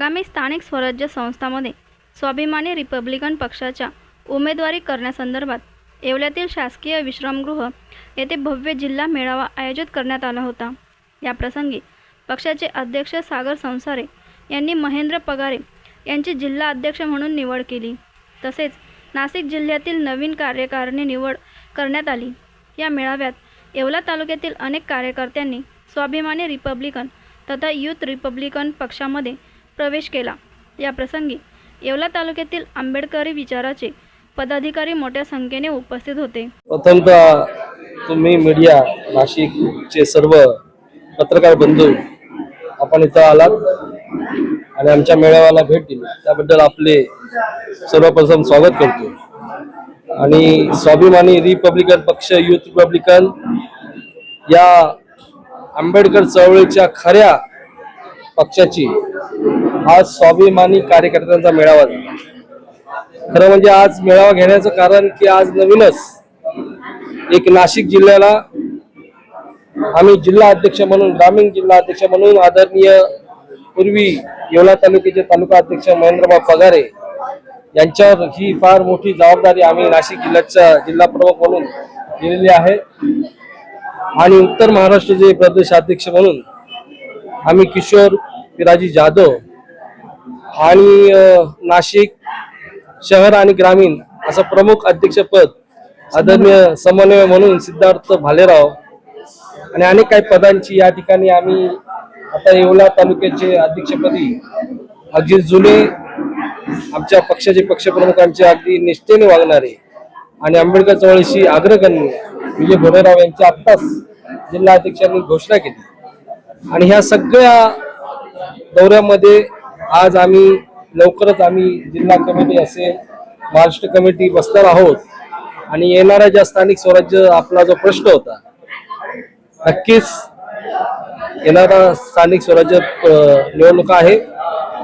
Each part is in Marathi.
आगामी स्थानिक स्वराज्य संस्थामध्ये स्वाभिमानी रिपब्लिकन पक्षाच्या उमेदवारी करण्यासंदर्भात येवल्यातील शासकीय विश्रामगृह येथे भव्य जिल्हा मेळावा आयोजित करण्यात आला होता. याप्रसंगी पक्षाचे अध्यक्ष सागर संसारे यांनी महेंद्र पगारे यांची जिल्हा अध्यक्ष म्हणून निवड केली. तसेच नाशिक जिल्ह्यातील नवीन कार्यकारिणी निवड करण्यात आली. या मेळाव्यात येवला तालुक्यातील अनेक कार्यकर्त्यांनी स्वाभिमानी रिपब्लिकन तथा युथ रिपब्लिकन पक्षामध्ये प्रवेश केला. या प्रसंगी येवला तालुक्यातील आंबेडकरी विचाराचे पदाधिकारी मोठ्या संख्येने उपस्थित होते. प्रथमतः तुम्ही मीडिया नाशिकचे सर्व पत्रकार बंधू आपण इथं आलात आणि आमच्या मेळाव्याला भेट दिली. त्याबद्दल आपले सर्वप्रथम स्वागत करतो. आणि स्वाभिमानी रिपब्लिकन पक्ष युथ रिपब्लिकन या आंबेडकर चळवळीच्या खऱ्या पक्षाची आज स्वाभिमानी कार्यकर्त्यांचा मेळावा झाला. खरं म्हणजे आज मेळावा घेण्याचं कारण की आज नवीनच एक नाशिक जिल्ह्याला आम्ही जिल्हा अध्यक्ष म्हणून ग्रामीण जिल्हा अध्यक्ष म्हणून आदरणीय पूर्वी येवला तालुक्याचे तालुका अध्यक्ष महेंद्रबाब पगारे यांच्यावर ही फार मोठी जबाबदारी आम्ही नाशिक जिल्ह्याच्या जिल्हा प्रमुख म्हणून दिलेली आहे. आणि उत्तर महाराष्ट्राचे प्रदेश अध्यक्ष म्हणून आम्ही किशोर पिराजी जाधव आणि नाशिक शहर आणि ग्रामीण असं प्रमुख अध्यक्षपद आदरणीय समन्वय म्हणून सिद्धार्थ भालेराव आणि अनेक काही पदांची या ठिकाणी आम्ही आता येवला तालुक्याचे अध्यक्षपदी अगदी जुने आमच्या पक्षाचे पक्षप्रमुखांचे अगदी निष्ठेने वागणारे आणि आंबेडकर चळवळीशी अग्रगण्य विजय भोरेराव यांच्या आत्ताच जिल्हा अध्यक्षांनी घोषणा केली. आणि ह्या सगळ्या दौऱ्यामध्ये आज आम्ही लवकरच आम्ही जिल्हा कमिटी असेल महाराष्ट्र कमिटी बसणार आहोत आणि येणाऱ्या ज्या स्थानिक स्वराज्य आपला जो प्रश्न होता नक्कीच येणारा स्थानिक स्वराज्य निवडणुका आहे.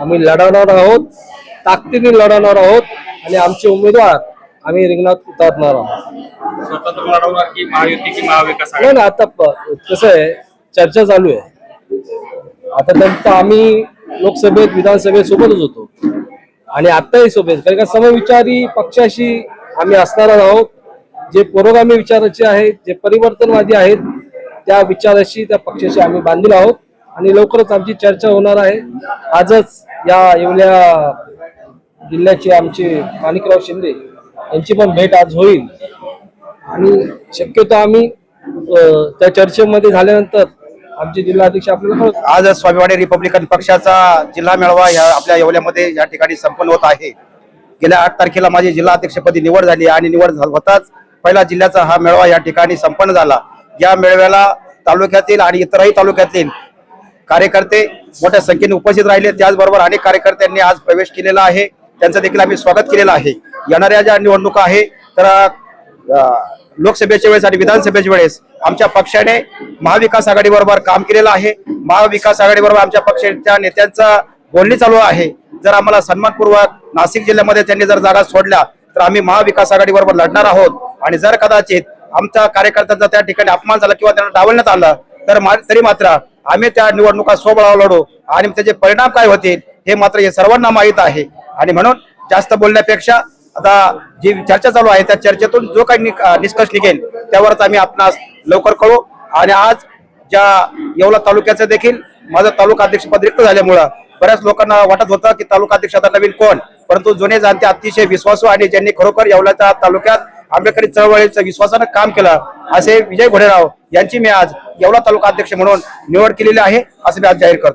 आम्ही लढवणार आहोत ताकदीने लढवणार आहोत आणि आमचे उमेदवार आम्ही रिंगणात उतरणार आहोत. नाही ना आता कसं आहे चर्चा चालू आहे. आता त्यांचं आम्ही लोकसभेत विधानसभेत सोबतच होतो. आणि आत्ताही सोबत कारण का समविचारी पक्षाशी आम्ही असणार आहोत. जे पुरोगामी विचाराचे आहेत जे परिवर्तनवादी आहेत त्या विचाराशी त्या पक्षाशी आम्ही बांधील आहोत. आणि लवकरच आमची चर्चा होणार आहे. आजच या येवल्या जिल्ह्याचे आमचे माणिकराव शिंदे यांची पण भेट आज होईल. आणि शक्यतो आम्ही त्या चर्चेमध्ये झाल्यानंतर आमचे जिल्हाध्यक्ष आपल्याला आज स्वामीवाडी रिपब्लिकन पक्षाचा जिल्हा मेळावा या आपल्या येवल्यामध्ये या ठिकाणी संपन्न होत आहे. गेल्या आठ तारखेला माझी जिल्हा अध्यक्षपदी निवड झाली आणि निवड होताच पहिला जिल्ह्याचा हा मेळावा या ठिकाणी संपन्न झाला. या मेळाव्याला तालुक्यातील आणि इतरही तालुक्यातील कार्यकर्ते मोठ्या संख्येने उपस्थित राहिले. त्याचबरोबर अनेक कार्यकर्त्यांनी आज प्रवेश केलेला आहे. त्यांचं देखील आम्ही स्वागत केलेलं आहे. येणाऱ्या ज्या निवडणुका आहे तर लोकसभेच्या वेळेस आणि विधानसभेच्या वेळेस आमच्या पक्षाने महाविकास आघाडीबरोबर काम केलेलं आहे. महाविकास आघाडीबरोबर आमच्या पक्षाच्या नेत्यांचा बोलणी चालू आहे. जर आम्हाला सन्मानपूर्वक नाशिक जिल्ह्यामध्ये त्यांनी जर जागा सोडल्या तर आम्ही महाविकास आघाडीबरोबर लढणार आहोत. आणि जर कदाचित आमच्या कार्यकर्त्यांचा त्या ठिकाणी अपमान झाला किंवा त्यांना डावलण्यात आलं तर मा- तरी मात्र आम्ही त्या निवडणुका स्वबळावर लढू. आणि त्याचे परिणाम काय होतील हे मात्र हे सर्वांना माहीत आहे. आणि म्हणून जास्त बोलण्यापेक्षा आता जी चर्चा चालू आहे त्या चर्चेतून जो काही निष्कर्ष निघेल त्यावरच आम्ही आपणास लवकर कळू आणि आज ज्या येवला तालुक्याचं देखील माझं तालुका अध्यक्षपद रिक्त झाल्यामुळं बऱ्याच लोकांना वाटत होतं की तालुका अध्यक्ष आता नवीन कोण? परंतु जुने जाणते अतिशय विश्वासू आणि ज्यांनी खरोखर येवल्याच्या तालुक्यात आंबेडकरी चळवळीचं विश्वासानं काम केलं असे विजय घोडेराव यांची मी आज येवला तालुका अध्यक्ष म्हणून निवड केलेली आहे असं मी आज जाहीर करतो.